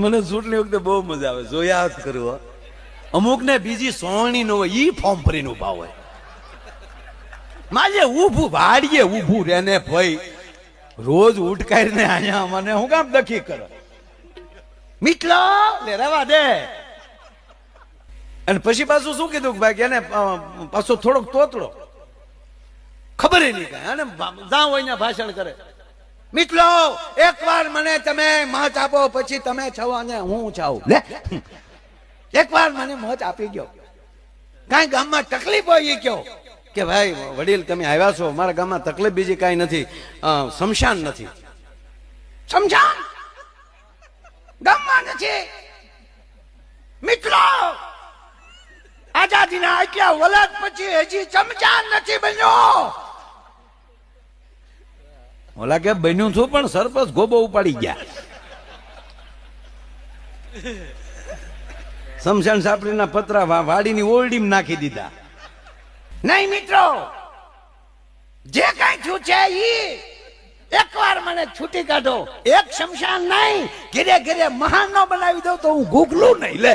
મને ચૂંટણી વખતે બહુ મજા આવે. જોયા જ કરું અમુક ને બીજી સોળણી નો હોય, ઈ ફોર્મ ભરીને ઊભા હોય. માજે ઊભું, વાડીએ ઊભું રે ભાઈ. રોજ ઉટકાઈને અહીંયા મને, હું કામ દખી કરો? મીટલો લે, રવા દે. અને પછી પાછું શું કીધું કે ભાઈ એને પાછો થોડોક તોતડો. ખબર નહીં કાંઈ. અને જ્યાં હોય ને ભાષણ કરે. મિત્રો, એકવાર મને તમે મત આપો, પછી તમે છો અને હું છાવ લે. એકવાર મને મત આપી ગયો કાંઈ ગામમાં તકલીફ હોય કયો? કે ભાઈ, વડીલ, તમે આવ્યા છો. મારા ગામમાં તકલીફ બીજી કાંઈ નથી. શમશાન નથી. શમશાન? ગામમાં નથી. મિત્રો, આઝાદીના આટલા વલદ પછી હજી શમશાન નથી બન્યો. ઓલા કે બન્યું છું પણ સરપંચ ગોબો ઉપાડી ગયા. સમશાન સાપડીના પતરા વાડીની ઓરડીમાં નાખી દીધા. નહીં મિત્રો, જે કઈ થયું છે ઈ એકવાર મને છૂટી કાઢો. એક શમશાન નહીં, ઘેરે ઘેરે મહાન નો બનાવી દઉં તો હું ગુગલું નહીં, લે.